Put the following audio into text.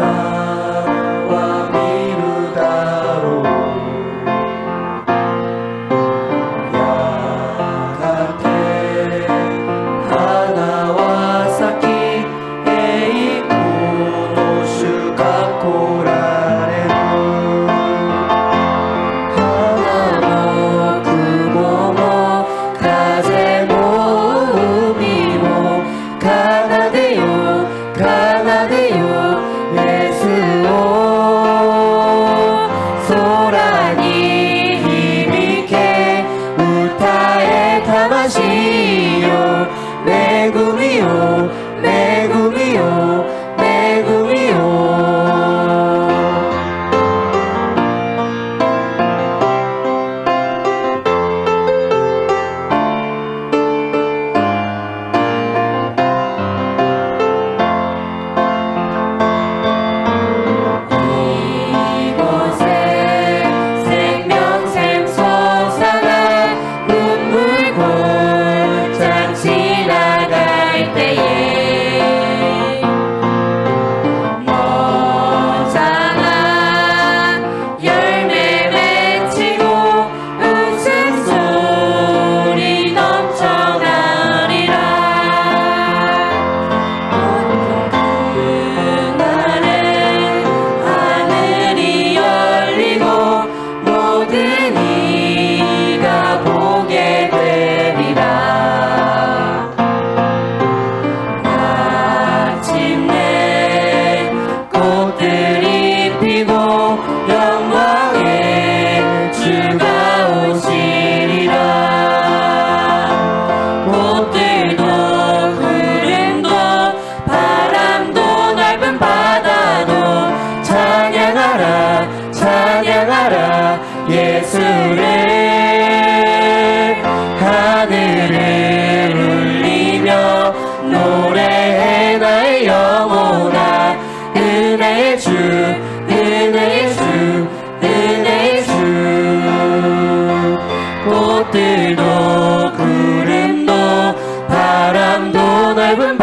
around. you. 예수를 하늘을 울리며 노래해 나의 영혼아. 은혜 주 은혜 주 은혜 주. 꽃들도 구름도 바람도 넓은